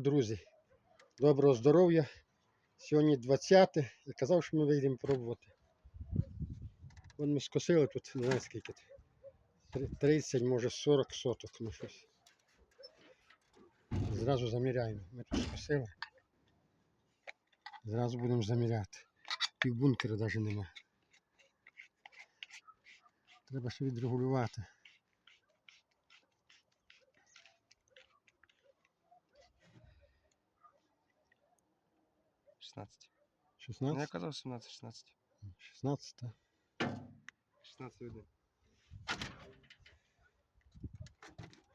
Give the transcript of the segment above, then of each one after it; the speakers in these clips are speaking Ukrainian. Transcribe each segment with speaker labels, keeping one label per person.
Speaker 1: Друзі, доброго здоров'я. Сьогодні 20 те Я казав, що ми вийдемо пробувати. Вон ми скосили тут, не знаю скільки. 30, може 40 соток, ну щось. Зразу заміряємо. Ми тут скосили. Зразу будемо заміряти. Пів бункера навіть нема. Треба ще відрегулювати.
Speaker 2: 16.
Speaker 1: 16?
Speaker 2: Ну, я казав 17, 16.
Speaker 1: 16.
Speaker 2: 16 один.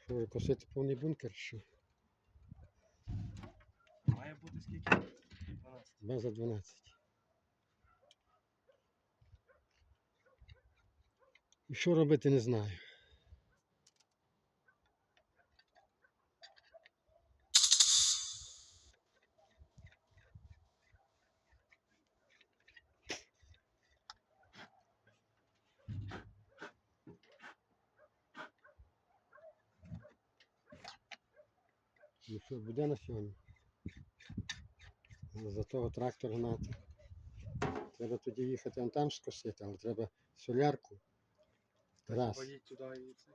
Speaker 1: Що косити повний бункер? Що?
Speaker 2: Має бути скільки? 12.
Speaker 1: База 12. І що робити, не знаю. Що, буде на сьогодні? За того трактор гнати. Треба тоді їхати вон там скосити, але треба солярку. Раз.
Speaker 2: Поїдь туди і це.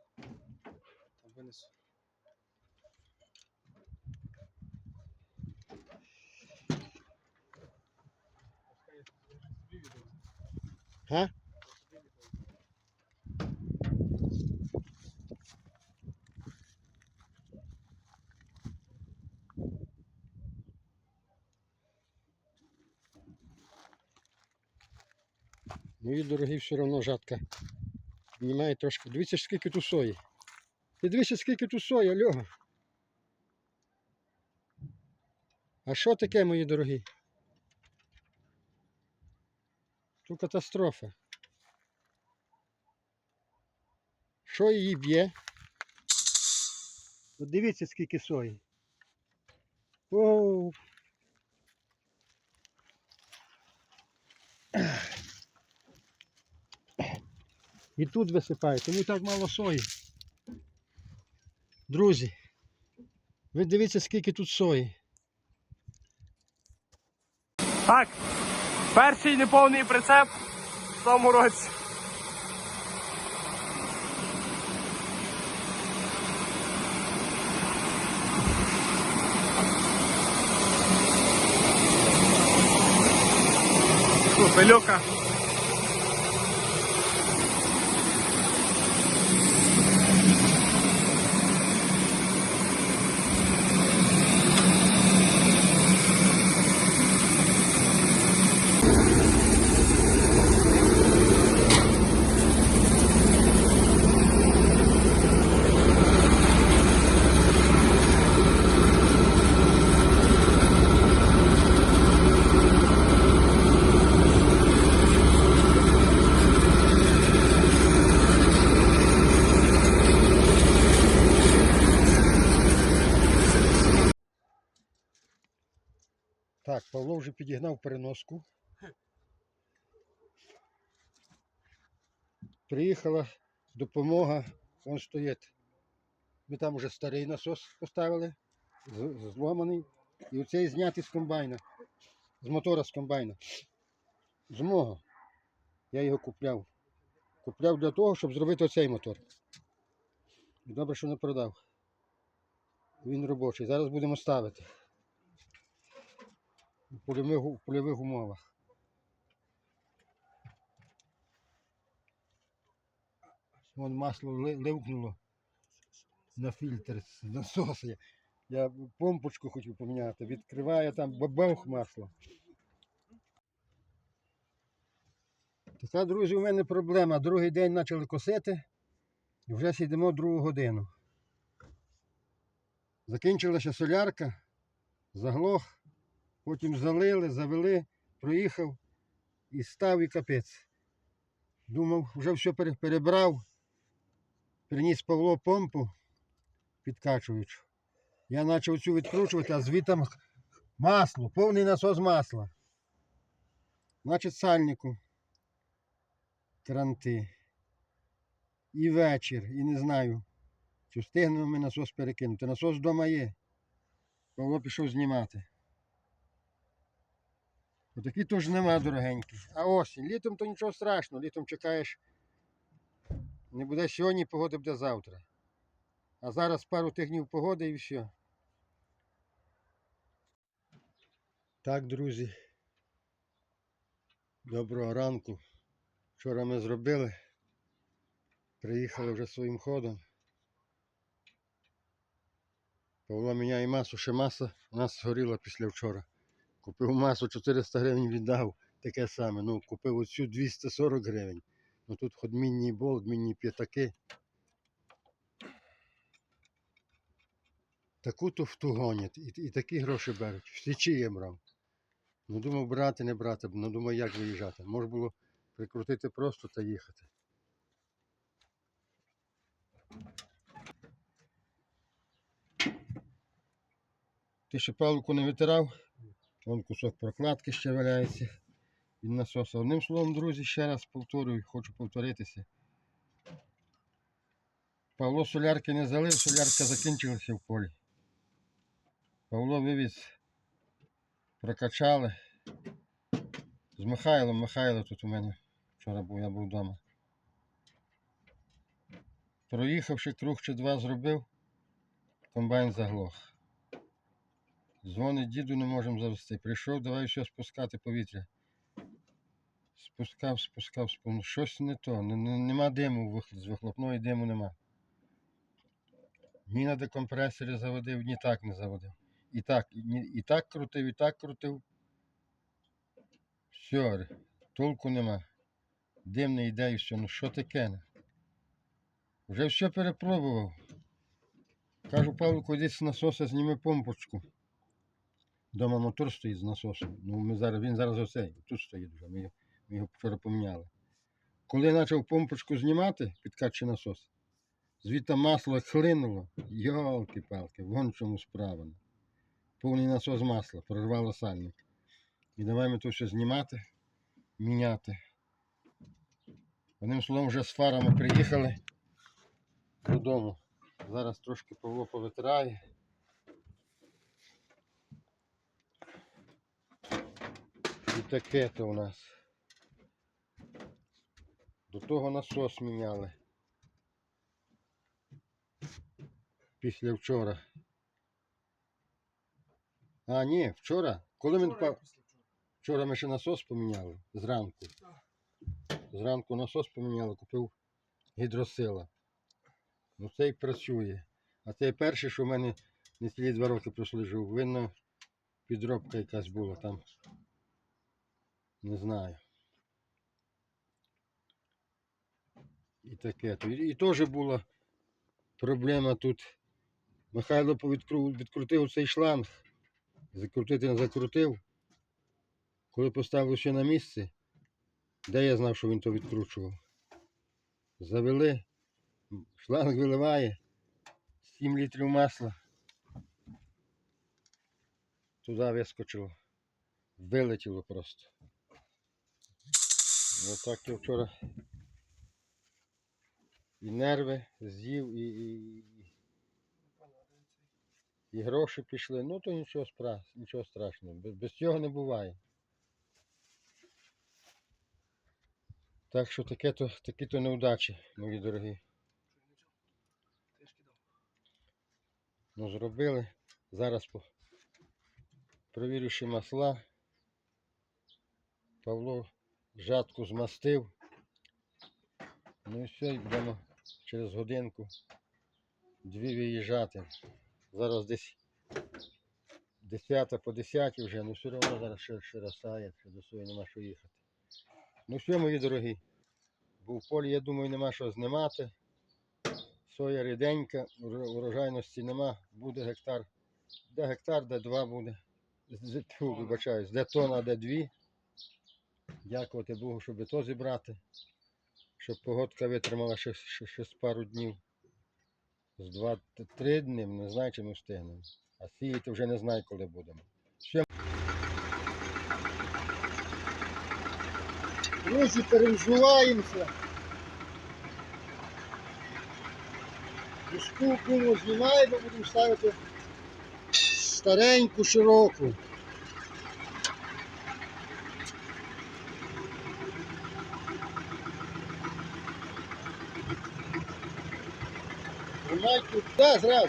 Speaker 2: Там винесу.
Speaker 1: Га? Мої дорогі, все одно жатка. Піднімає трошки. Дивіться, скільки тут сої. Ти дивіться, скільки тут сої, Альога. А що таке, мої дорогі? Тут катастрофа. Що її б'є? Дивіться, скільки сої. Оу. І тут висипає, тому так мало сої. Друзі, ви дивіться, скільки тут сої.
Speaker 2: Так, перший неповний прицеп в тому році. Пилюка.
Speaker 1: Так, Павло вже підігнав переноску. Приїхала допомога, вон стоїть. Ми там вже старий насос поставили, зломаний. І оцей знятий з комбайна, з мотора з комбайна. З. Я його купляв. Купляв для того, щоб зробити оцей мотор. Добре, що не продав. Він робочий. Зараз будемо ставити в польових, в польових умовах. Вон масло ливкнуло на фільтр з насоса. Я- помпочку хотів поміняти, відкриваю там бабах масло. Така, друзі, у мене проблема. Другий день почали косити і вже сидимо другу годину. Закінчилася солярка, заглох. Потім залили, завели, проїхав і став і капець. Думав, вже все перебрав. Приніс Павло помпу підкачуючу. Я почав цю відкручувати, а звітом масло, повний насос масла. Значить, сальнику. Кранти. І вечір, і не знаю, чи встигнемо ми насос перекинути. Насос вдома є. Павло пішов знімати. Отакі теж нема дорогенькі. А осінь. Літом то нічого страшного, літом чекаєш. Не буде сьогодні, погода буде завтра. А зараз пару тижнів погоди і все. Так, друзі. Доброго ранку. Вчора ми зробили. Приїхали вже своїм ходом. Павло міняє масу, ще маса у нас згоріла після вчора. Купив масу 400 гривень віддав, таке саме. Ну, купив оцю 240 гривень. Ну тут хоч мінні болт, мінні п'ятаки. Таку туфту гонять і, і такі гроші беруть. В січі я брав. Ну думав брати, не брати, ну думаю, як виїжджати. Може було прикрутити просто та їхати. Ти ще палку не витирав, вон кусок прокладки ще валяється від насоса. Одним словом, друзі, ще раз повторюю, хочу повторитися. Павло солярки не залив, солярка закінчилася в полі. Павло вивіз, прокачали. З Михайлом, Михайло тут у мене вчора був, я був вдома. Проїхавши круг чи два зробив, комбайн заглох. Дзвонить діду, не можемо завести. Прийшов, давай все спускати повітря. Спускав, спускав, спускав. Щось не то. не- не- Нема диму, з вихлопної диму нема. Ні на декомпресорі заводив, ні так не заводив. І так, і, так крутив, і так крутив. Все, толку нема. Дим не йде і все. Ну що таке? Вже все перепробував. Кажу, Павлику, йди з насоса зніми помпочку. Дома мотор стоїть з насосом. Ну, ми зараз, він зараз оцей, тут стоїть вже. Ми, ми його вчора поміняли. Коли почав помпочку знімати, підкачий насос, звідти масло хлинуло. Йолки-палки, вон в чому справа. Повний насос масла, прорвало сальник. І давай ми то все знімати, міняти. Одним словом, вже з фарами приїхали додому. Зараз трошки Павло повитирає. Таке то у нас. До того насос міняли. Після вчора. А, ні, вчора. Коли він впав? Вчора ми ще насос поміняли зранку. Зранку насос поміняли, купив гідросила. Ну цей працює. А цей перший, що в мене не цілі два роки прослужив, винно підробка якась була там. Не знаю. І таке. І, теж була проблема тут. Михайло відкрутив цей шланг. Закрутити не закрутив. Коли поставив все на місце, де я знав, що він то відкручував. Завели, шланг виливає 7 літрів масла. Туди вискочило. Вилетіло просто. Отак я вчора і нерви з'їв, і, і, і гроші пішли. Ну то нічого, спра... нічого страшного. Без, без цього не буває. Так що таке то, такі то неудачі, мої дорогі. Ну, зробили. Зараз по... провірю ще масла. Павло жатку змастив. Ну і все, будемо через годинку дві виїжджати. Зараз десь 10 по 10 вже, ну все одно зараз ще, ще розсає, ще до своєї нема що їхати. Ну все, мої дорогі. Бо в полі, я думаю, нема що знімати. Соя ріденька, урожайності нема, буде гектар. Де гектар, де два буде. Тьфу, вибачаюсь, де тона, де дві. Дякувати Богу, щоб то зібрати. Щоб погодка витримала ще, ще, ще з пару днів. З два-три дні, не знаю, чи ми встигнемо. А сіяти вже не знаю, коли будемо. Все. Друзі, переживаємося. Дошку знімаємо, будемо ставити стареньку, широку. Тримай тут, да, зразу.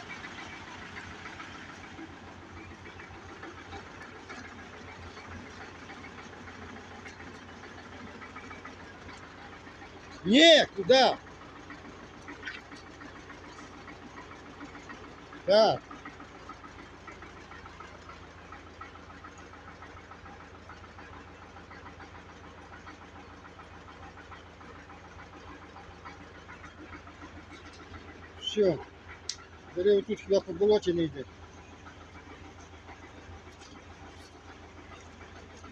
Speaker 1: Ні, куди? Так. Все. Бери отут хіба по болоті не.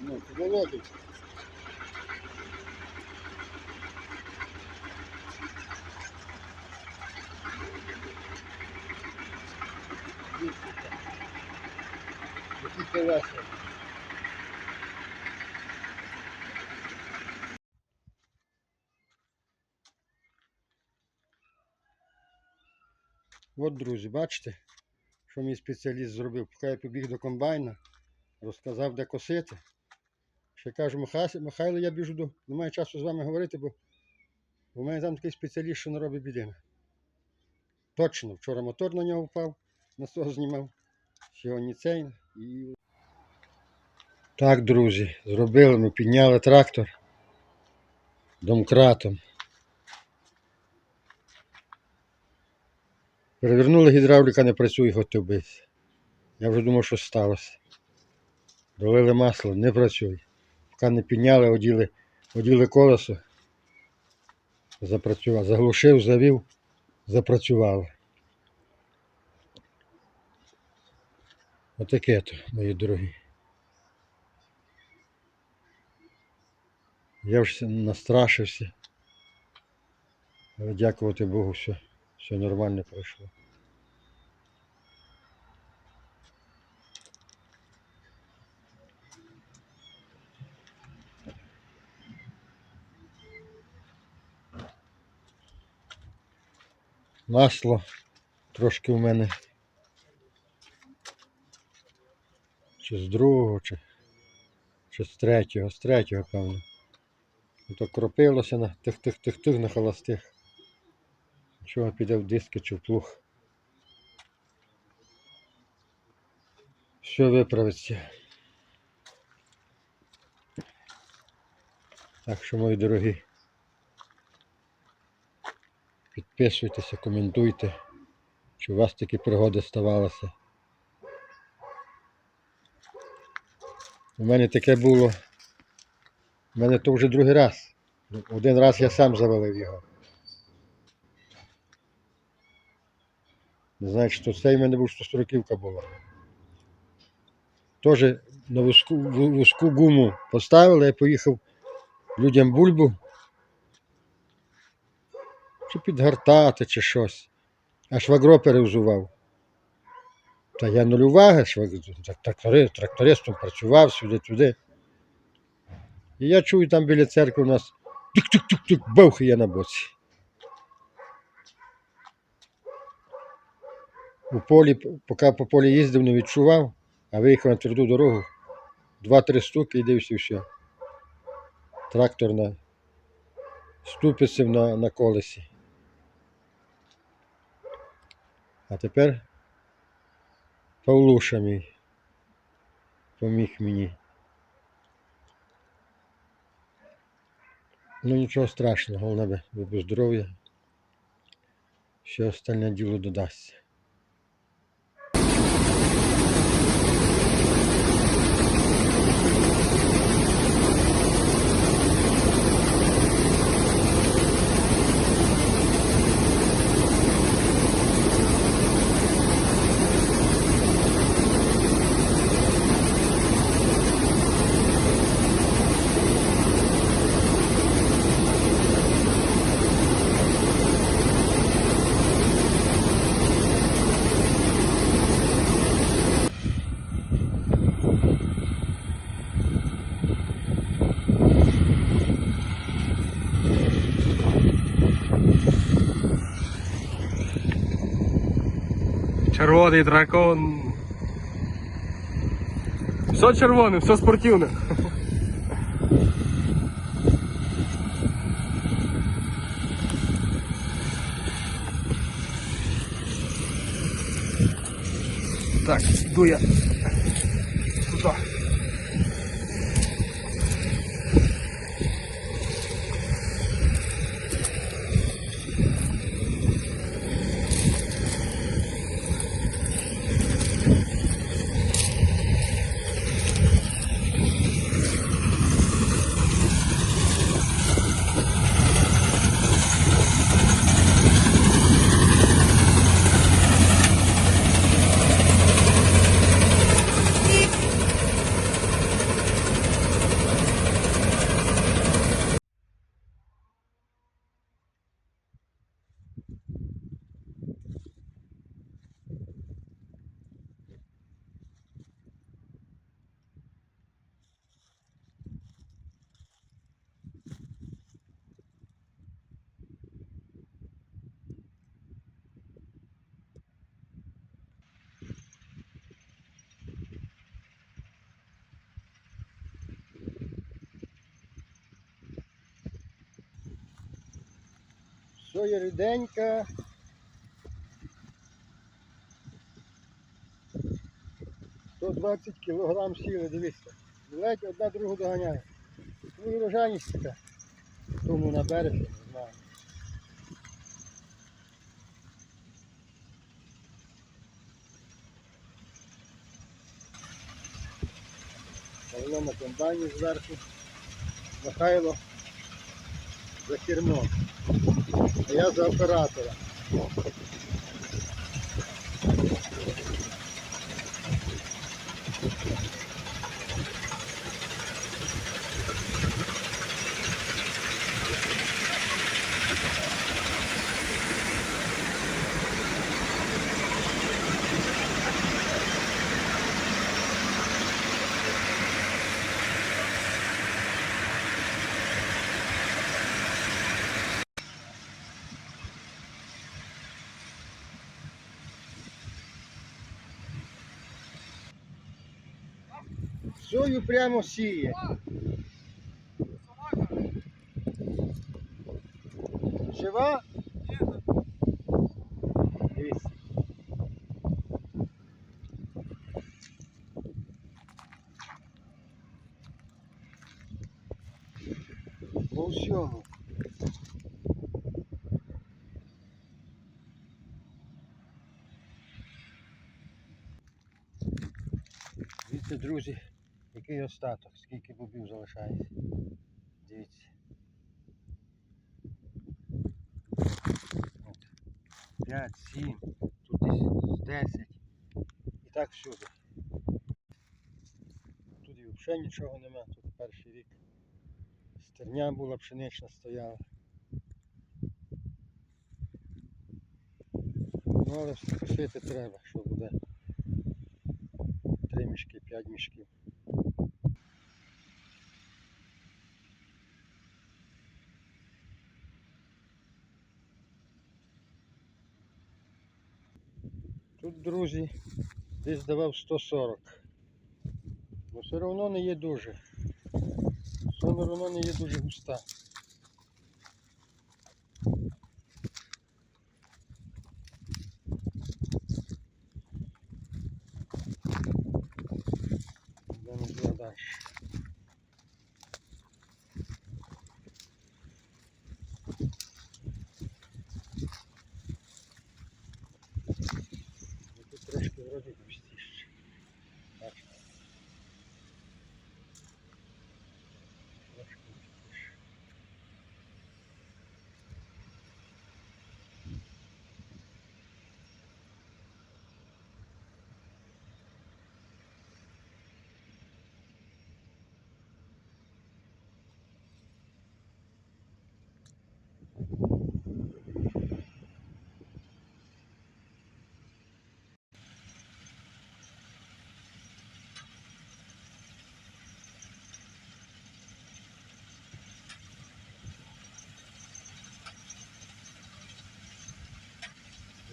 Speaker 1: Ну, по болоті. Які колеса. От, друзі, бачите, що мій спеціаліст зробив. Поки я побіг до комбайна, розказав, де косити. Ще кажу, Михайло, я біжу до. Немає часу з вами говорити, бо у мене там такий спеціаліст, що не робить біди. Точно, вчора мотор на нього впав, на того знімав. Сьогодні цей. І... Так, друзі, зробили ми, підняли трактор домкратом. Перевернули гідравліка, не працює, хотів. Я вже думав, що сталося. Долили масло, не працює. Поки не підняли, оділи, оділи колесо, запрацював. Заглушив, завів, запрацювало. Отаке то, мої дорогі. Я вже настрашився. Але дякувати Богу, все, все нормально пройшло. Масло трошки у мене. Чи з другого, чи, чи з третього, з третього, певно. Ну, То кропилося на тих тих тих тих на холостих. Нічого піде в диски чи в плуг. Все виправиться. Так що, мої дорогі, підписуйтеся, коментуйте, чи у вас такі пригоди ставалися. У мене таке було. У мене то вже другий раз. Один раз я сам завалив його. Не знаю, що цей мене був 140 була. Теж на вузьку, вузьку гуму поставили, я поїхав людям бульбу. Чи підгортати, чи щось. А швагро перевзував. Та я шваг- трактори, трактористом працював сюди-туди. І я чую там біля церкви у нас тик-тик-тик-тик, бавх, і я на боці. У полі, поки по полі їздив, не відчував, а виїхав на тверду дорогу. Два-три стуки і дивився все. Трактор на ступиців на, на колесі. А тепер Павлуша мій поміг мені. Ну нічого страшного, головне би здоров'я. Все остальне діло додасться.
Speaker 2: Червоний дракон. Все червоне, все спортивне. Так, йду.
Speaker 1: Соя ріденька. Сто двадцять кілограм сіли, дивіться. Ледь одна другу доганяє. Ну і врожайність така. Тому на березі, не знаю. Павло на комбайні зверху. Михайло за кермом. А я за оператора. Сою прямо сіє. Жива? Друзі, який остаток, скільки бобів залишається. Дивіться. От. 5, 7, тут десь 10. І так всюди. Тут і взагалі нічого нема, тут перший рік. Стерня була пшенична стояла. Ну але косити треба, що буде. Три мішки, п'ять мішків. Друзі, десь давав 140. Ну все одно не є дуже. Все одно не є дуже густа. Йдемо туди далі. Ну, Тут трошки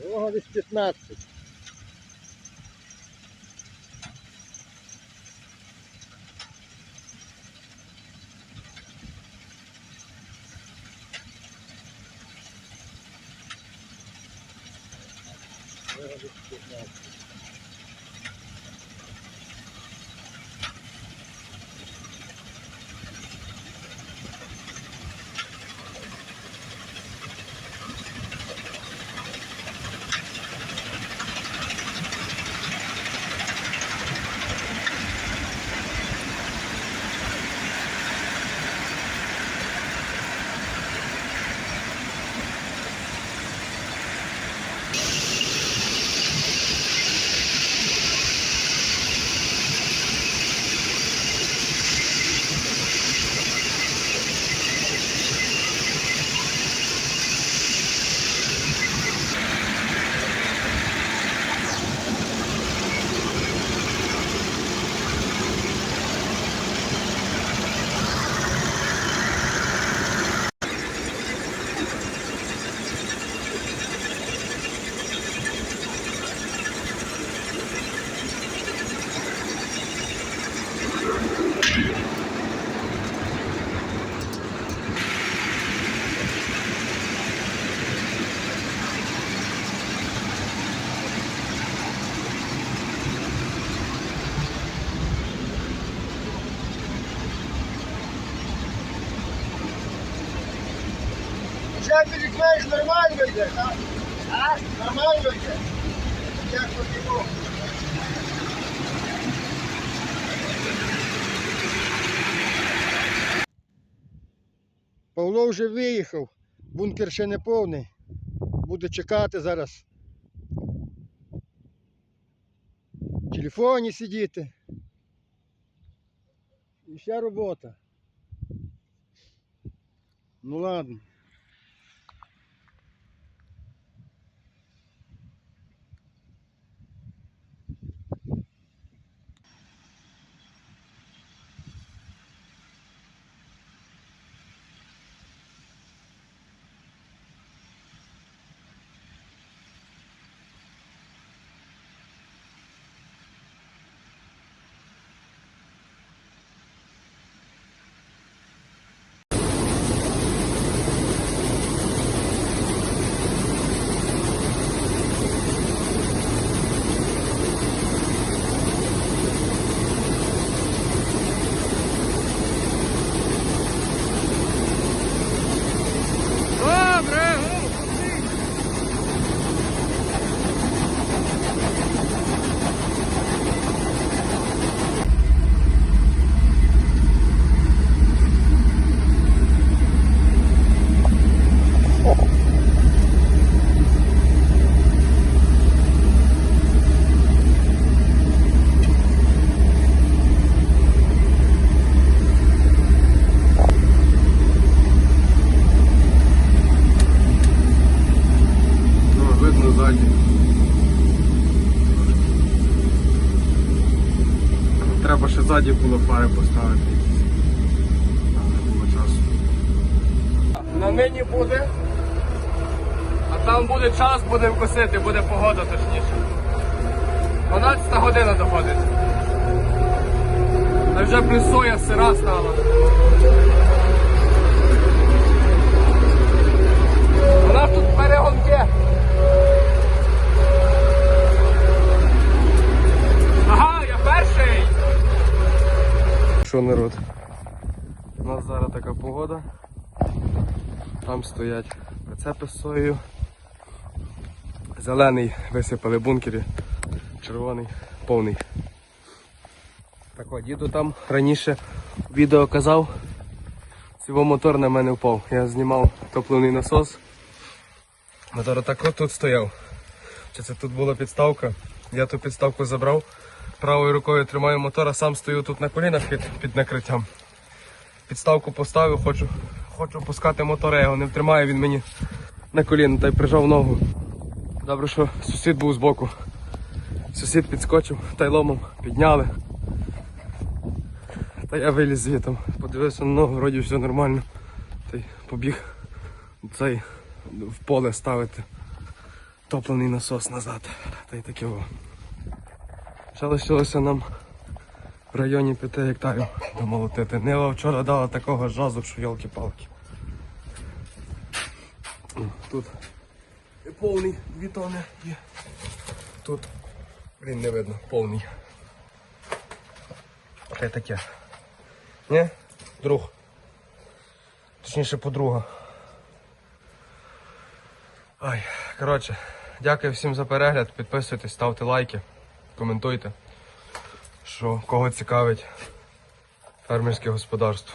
Speaker 1: Волога десь 15. Вже підікнеш нормально йде, так? Нормально йде. Як потрібно. Павло вже виїхав, бункер ще не повний. Буде чекати зараз. В телефоні сидіти. І вся робота. Ну ладно.
Speaker 2: Добре! Ну, видно ззаді. Треба було фари поставити. Але не було часу. На нині буде. А там буде час, будемо косити, буде погода точніше. 12 година доходить. Та вже плюсує сира стала. Нас тут перегонки. Що народ? У нас зараз така погода. Там стоять прицепи з соєю. Зелений висипали в бункері, червоний повний. Так от, діду там раніше відео казав, цього мотор на мене впав. Я знімав топливний насос. Мотор так от тут стояв. Чи це тут була підставка? Я ту підставку забрав. Правою рукою тримаю мотор, а сам стою тут на колінах під, під накриттям. Підставку поставив, хочу, хочу пускати мотор, я його не втримаю, він мені на коліна та й прижав ногу. Добре, що сусід був збоку. Сусід підскочив, тайломом підняли. Та я виліз звітом, подивився на ногу, вроді все нормально. Та й побіг цей в поле ставити топлений насос назад. Та й таке во. Ще лишилося нам в районі 5 гектарів домолотити. Нива вчора дала такого жазу, що йолки-палки. Тут повний дві тони є. тут, блін, не видно, повний. Хай таке. Ні? Друг. Точніше, подруга. Ай, коротше, дякую всім за перегляд. Підписуйтесь, ставте лайки, коментуйте, що кого цікавить фермерське господарство.